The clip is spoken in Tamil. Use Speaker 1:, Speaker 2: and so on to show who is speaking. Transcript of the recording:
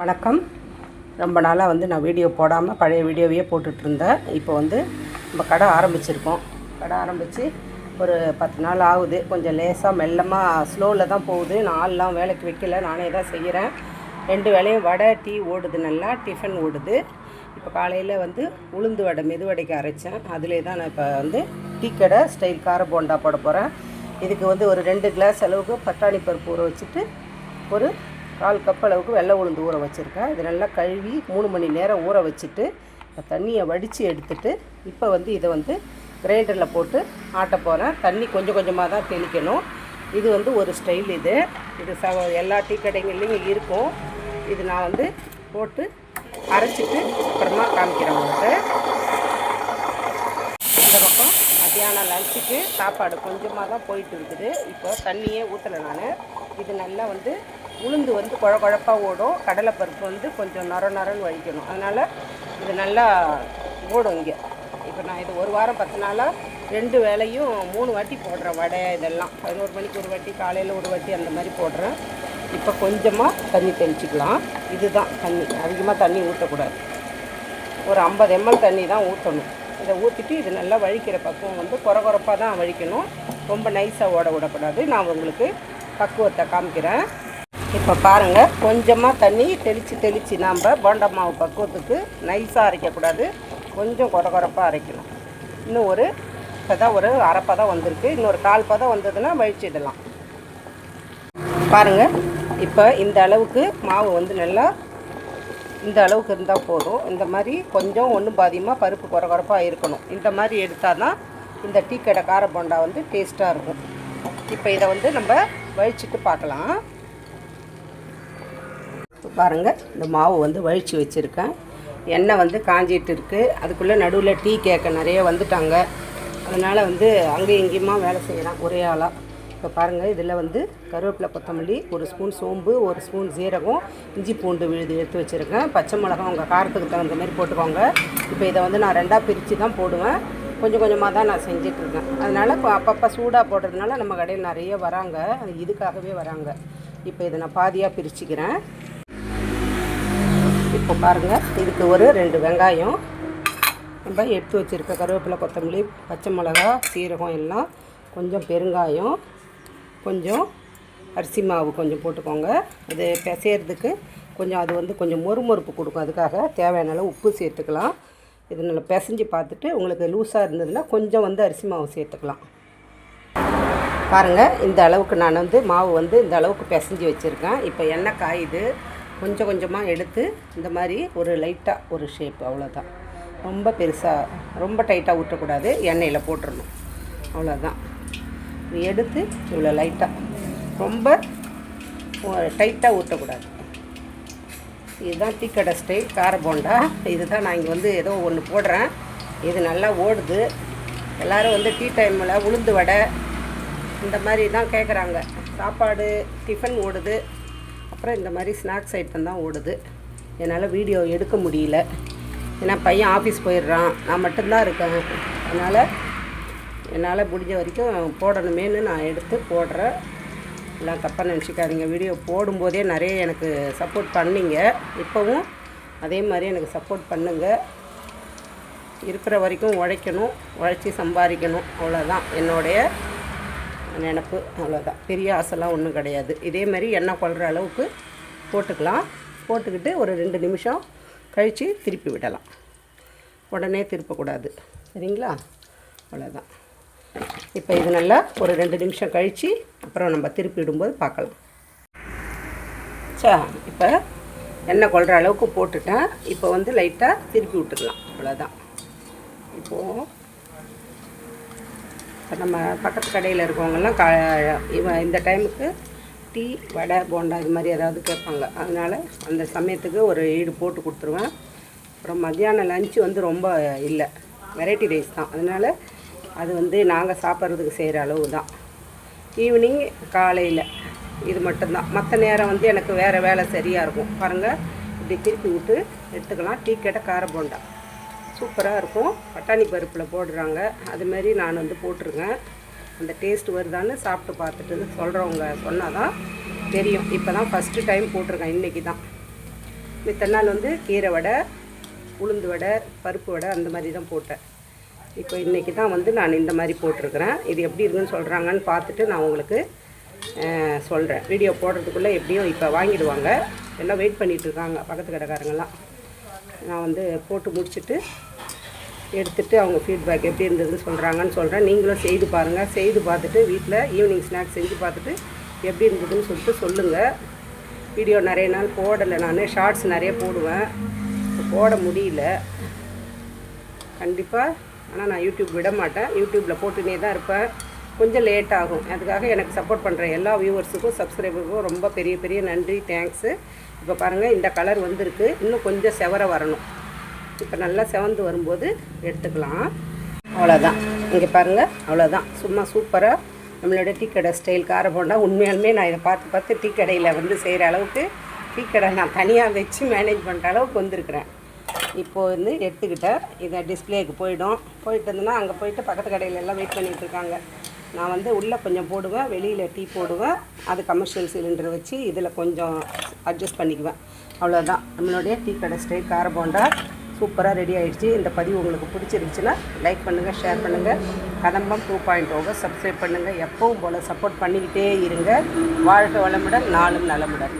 Speaker 1: வணக்கம். ரொம்ப நாளாக வந்து நான் வீடியோ போடாமல் பழைய வீடியோவையே போட்டுட்ருந்தேன். இப்போ வந்து நம்ம கடை ஆரம்பிச்சிருக்கோம். கடை ஆரம்பித்து ஒரு பத்து நாள் ஆகுது. கொஞ்சம் லேசாக மெல்லமாக ஸ்லோவில் தான் போகுது. நான் ஆள்லாம் வேலைக்கு வைக்கல. நானே தான் செய்கிறேன் ரெண்டு வேலையும் வடை டீ ஓடுது நல்லா. டிஃபன் ஓடுது. இப்போ காலையில் வந்து உளுந்து வடை மெதுவடைக்கு அரைச்சேன். அதிலே தான் நான் இப்போ வந்து டீ கடை ஸ்டைல் கார போண்டா போட போகிறேன் இதுக்கு வந்து ஒரு ரெண்டு கிளாஸ் அளவுக்கு பட்டாணி பருப்பு ஊற வச்சுட்டு ஒரு கால் கப் அளவுக்கு வெள்ளை உளுந்து ஊற வச்சுருக்கேன். இது நல்லா கழுவி மூணு மணி நேரம் ஊற வச்சுட்டு தண்ணியை வடித்து எடுத்துட்டு இப்போ வந்து இதை வந்து கிரைண்டரில் போட்டு ஆட்ட போகிறேன் தண்ணி கொஞ்சம் கொஞ்சமாக தான் தெளிக்கணும். இது வந்து ஒரு ஸ்டைல் இது. இது ச எல்லா டீ கடைகள்லையும் இருக்கும். இது நான் வந்து போட்டு அரைச்சிட்டு அப்புறமா காமிக்கிறேன் உங்களுக்கு. இந்த பக்கம் மத்தியானம் லஞ்சுக்கு சாப்பாடு கொஞ்சமாக தான் போயிட்டு இருக்குது. இப்போ தண்ணியே ஊற்றலை நான். இது நல்லா வந்து உளுந்து வந்து குழ குழப்பாக ஓடும். கடலைப்பருப்பு வந்து கொஞ்சம் நர நரன்னு வழிக்கணும் அதனால் இது நல்லா ஓடும் இங்கே. இப்போ நான் இது ஒரு வாரம் பத்து நாளாக ரெண்டு வேளையும் மூணு வாட்டி போடுறேன் வடை இதெல்லாம். பதினோரு மணிக்கு ஒரு வாட்டி காலையில் ஒரு வாட்டி அந்த மாதிரி போடுறேன். இப்போ கொஞ்சமாக தண்ணி தெளிச்சிக்கலாம். இதுதான் தண்ணி. அதிகமாக தண்ணி ஊற்றக்கூடாது ஒரு ஐம்பது எம்எல் தண்ணி தான் ஊற்றணும் இதை ஊற்றிட்டு இது நல்லா வழிக்கிற பக்குவம் வந்து குறகுறப்பாக தான் வழிக்கணும். ரொம்ப நைஸாக ஓட விடக்கூடாது. நான் உங்களுக்கு பக்குவத்தை காமிக்கிறேன். இப்போ பாருங்கள் கொஞ்சமாக தண்ணி தெளித்து தெளித்து நாம் போண்டா மாவு பக்குவத்துக்கு நைஸாக அரைக்கக்கூடாது கொஞ்சம் குறை குறைப்பாக அரைக்கணும். இன்னும் ஒரு இப்போ தான் ஒரு அரைப்பதம் வந்திருக்கு. இன்னொரு கால் பதம் வந்ததுன்னா வழிச்சிடலாம். பாருங்கள் இப்போ இந்த அளவுக்கு மாவு வந்து நல்லா இந்த அளவுக்கு இருந்தால் போதும். இந்த மாதிரி கொஞ்சம் ஒன்றும் பாதியமாக பருப்பு குறை குறைப்பாக இருக்கணும். இந்த மாதிரி எடுத்தால் தான் இந்த டீ கடை கார போண்டா வந்து டேஸ்ட்டாக இருக்கும். இப்போ இதை வந்து நம்ம வழிச்சிட்டு பார்க்கலாம். பாருங்கள் இந்த மாவு வந்து வழித்து வச்சுருக்கேன். எண்ணெய் வந்து காஞ்சிட்டு இருக்குது அதுக்குள்ளே நடுவில் டீ கேட்க நிறைய வந்துட்டாங்க. அதனால் வந்து அங்கேயும் இங்கேயுமா வேலை செய்யலாம். ஒரே ஆளாக இப்போ பாருங்கள் இதில் வந்து கருவேப்பிலை கொத்தமல்லி ஒரு ஸ்பூன் சோம்பு ஒரு ஸ்பூன் சீரகம் இஞ்சி பூண்டு விழுது எடுத்து வச்சுருக்கேன். பச்சை மிளகாய் உங்கள் காரத்துக்கு தகுந்த மாதிரி போட்டுக்கோங்க. இப்போ இதை வந்து நான் ரெண்டாக பிரித்து தான் போடுவேன். கொஞ்சம் கொஞ்சமாக தான் நான் செஞ்சிட்ருக்கேன் அதனால் இப்போ அப்பப்போ சூடாக போடுறதுனால நம்ம கடையில் நிறைய வராங்க. இதுக்காகவே வராங்க. இப்போ இதை நான் பாதியாக பிரிச்சுக்கிறேன். இப்போ பாருங்கள் இதுக்கு ஒரு ரெண்டு வெங்காயம். நம்ம எடுத்து வச்சுருக்க கருவேப்பிலை கொத்தமல்லி பச்சை மிளகா சீரகம் எல்லாம் கொஞ்சம் பெருங்காயம் கொஞ்சம் அரிசி மாவு கொஞ்சம் போட்டுக்கோங்க. அது பிசையறதுக்கு கொஞ்சம் அது வந்து கொஞ்சம் மொறுமொறுப்பு கொடுக்கும். அதுக்காக தேவையான அளவு உப்பு சேர்த்துக்கலாம். இது நல்லா பிசைஞ்சு பார்த்துட்டு உங்களுக்கு லூஸாக இருந்ததுன்னா கொஞ்சம் வந்து அரிசி மாவு சேர்த்துக்கலாம். பாருங்கள் இந்த அளவுக்கு நான் வந்து மாவு வந்து இந்த அளவுக்கு பிசைஞ்சு வச்சுருக்கேன். இப்போ எண்ணெய் காயுது. கொஞ்சம் கொஞ்சமாக எடுத்து இந்த மாதிரி ஒரு லைட்டாக ஒரு ஷேப் அவ்வளோதான் ரொம்ப பெருசாக ரொம்ப டைட்டாக ஊற்றக்கூடாது. எண்ணெயில் போட்டுடணும் அவ்வளோதான் எடுத்து இவ்வளோ லைட்டாக ரொம்ப டைட்டாக ஊற்றக்கூடாது. இதுதான் டீக்கடை ஸ்டைல் கார போண்டா இதுதான் நான் இங்கே வந்து ஏதோ ஒன்று போடுறேன். இது நல்லா ஓடுது. எல்லோரும் வந்து டீ டைமில் உளுந்து வடை இந்த மாதிரி தான் கேட்குறாங்க சாப்பாடு டிஃபன் ஓடுது. அப்புறம் இந்த மாதிரி ஸ்நாக்ஸ் ஐட்டம் தான் ஓடுது. என்னால் வீடியோ எடுக்க முடியல. ஏன்னா பையன் ஆஃபீஸ் போயிடுறான். நான் மட்டும்தான் இருக்கேன். அதனால் என்னால் முடிஞ்ச வரைக்கும் போடணுமேனு நான் எடுத்து போடுறேன். எல்லாம் தப்பாக நினச்சிக்காதீங்க. வீடியோ போடும்போதே நிறைய எனக்கு சப்போர்ட் பண்ணிங்க. இப்போவும் அதே மாதிரி எனக்கு சப்போர்ட் பண்ணுங்கள் இருக்கிற வரைக்கும் உழைக்கணும். உழைச்சி சம்பாதிக்கணும். அவ்வளோதான் என்னுடைய நினப்பு அவ்வளோதான் பெரிய ஆசைலாம் ஒன்றும் கிடையாது. இதே மாதிரி எண்ணெய் கொள்கிற அளவுக்கு போட்டுக்கலாம். போட்டுக்கிட்டு ஒரு ரெண்டு நிமிஷம் கழித்து திருப்பி விடலாம். உடனே திருப்பக்கூடாது. சரிங்களா? அவ்வளோதான் இப்போ இது நல்லா ஒரு ரெண்டு நிமிஷம் கழித்து அப்புறம் நம்ம திருப்பி விடும்போது பார்க்கலாம். சா இப்போ எண்ணெய் கொள்கிற அளவுக்கு போட்டுட்டேன். இப்போ வந்து லைட்டாக திருப்பி விட்டுக்கலாம் அவ்வளோதான் இப்போது இப்போ நம்ம பக்கத்து கடையில் இருக்கவங்கெல்லாம் கா இவன் இந்த டைமுக்கு டீ வடை போண்டா இது மாதிரி ஏதாவது கேட்பாங்க. அதனால் அந்த சமயத்துக்கு ஒரு ஈடு போட்டு கொடுத்துருவேன். அப்புறம் மத்தியானம் லஞ்சு வந்து ரொம்ப இல்லை. வெரைட்டி ரைஸ் தான். அதனால் அது வந்து நாங்கள் சாப்பிட்றதுக்கு செய்கிற அளவு தான். ஈவினிங் காலையில் இது மட்டும்தான். மற்ற நேரம் வந்து எனக்கு வேறு வேலை சரியாக இருக்கும். பாருங்கள் இப்படி திருப்பி விட்டு எடுத்துக்கலாம். டீ கேட்ட கார போண்டா. சூப்பராக இருக்கும். பட்டாணி பருப்பில் போடுறாங்க. அதுமாரி நான் வந்து போட்டிருக்கேன். அந்த டேஸ்ட் வருதான்னு சாப்பிட்டு பார்த்துட்டு சொல்கிறவங்க சொன்னால் தான் தெரியும். இப்போ தான் ஃபஸ்ட்டு டைம் போட்டிருக்கேன். இன்றைக்கி தான் மித்த நாள் வந்து கீரை வடை உளுந்து வடை பருப்பு வடை அந்த மாதிரி தான் போட்டேன். இப்போ இன்றைக்கி தான் வந்து நான் இந்த மாதிரி போட்டிருக்கிறேன். இது எப்படி இருக்குன்னு சொல்கிறாங்கன்னு பார்த்துட்டு நான் உங்களுக்கு சொல்கிறேன் வீடியோ போடுறதுக்குள்ளே எப்படியும் இப்போ வாங்கிடுவாங்க. எல்லாம் வெயிட் பண்ணிகிட்ருக்காங்க இருக்காங்க பக்கத்து கடைக்காரங்கெல்லாம். நான் வந்து போட்டு முடிச்சுட்டு எடுத்துகிட்டு அவங்க ஃபீட்பேக் எப்படி இருந்ததுன்னு சொல்கிறாங்கன்னு சொல்கிறேன் நீங்களும் செய்து பாருங்கள் செய்து பார்த்துட்டு வீட்டில் ஈவினிங் ஸ்நாக்ஸ் செஞ்சு பார்த்துட்டு எப்படி இருந்ததுன்னு சொல்லிட்டு சொல்லுங்கள் வீடியோ நிறைய நாள் போடலை நான். ஷார்ட்ஸ் நிறைய போடுவேன். போட முடியல. கண்டிப்பாக ஆனால் நான் யூடியூப் விட மாட்டேன். யூடியூப்பில் போட்டுனே தான் இருப்பேன். கொஞ்சம் லேட் ஆகும். அதுக்காக எனக்கு சப்போர்ட் பண்ணுற எல்லா வியூவர்ஸுக்கும் சப்ஸ்கிரைபருக்கும் ரொம்ப பெரிய பெரிய நன்றி தேங்க்ஸு இப்போ பாருங்கள் இந்த கலர் வந்திருக்கு. இன்னும் கொஞ்சம் செவர வரணும். இப்போ நல்லா செவந்து வரும்போது எடுத்துக்கலாம். அவ்வளோதான் இங்கே பாருங்கள் அவ்வளோதான் சும்மா சூப்பராக நம்மளோட டீ கடை ஸ்டைல் கார போண்டா உண்மையாலுமே நான் இதை பார்த்து பார்த்து டீ கடையில் வந்து செய்கிற அளவுக்கு டீ கடை நான் தனியாக வச்சு மேனேஜ் பண்ணுற அளவுக்கு வந்திருக்கிறேன். இப்போது வந்து எடுத்துக்கிட்டேன். இதை டிஸ்பிளேக்கு போயிடும். போயிட்டு இருந்தேன்னா அங்கே போயிட்டு பக்கத்து கடையில் எல்லாம் வெயிட் பண்ணிகிட்ருக்காங்க இருக்காங்க. நான் வந்து உள்ளே கொஞ்சம் போடுவேன் வெளியில் டீ போடுவேன் அது கமர்ஷியல் சிலிண்டர் வச்சு இதில் கொஞ்சம் அட்ஜஸ்ட் பண்ணிக்குவேன். அவ்வளோதான் நம்மளுடைய டீ கடை ஸ்டைல் கார போண்டா சூப்பராக ரெடி ஆகிடுச்சு இந்த பதிவு உங்களுக்கு பிடிச்சிருந்துச்சுன்னா லைக் பண்ணுங்கள் ஷேர் பண்ணுங்கள் கதம்பம் டூ பாயிண்ட் ஓவர் சப்ஸ்கிரைப் பண்ணுங்கள் எப்பவும் போல் சப்போர்ட் பண்ணிக்கிட்டே இருங்க. வாழ்க வளமுடன் நாளும் நலமுடன்.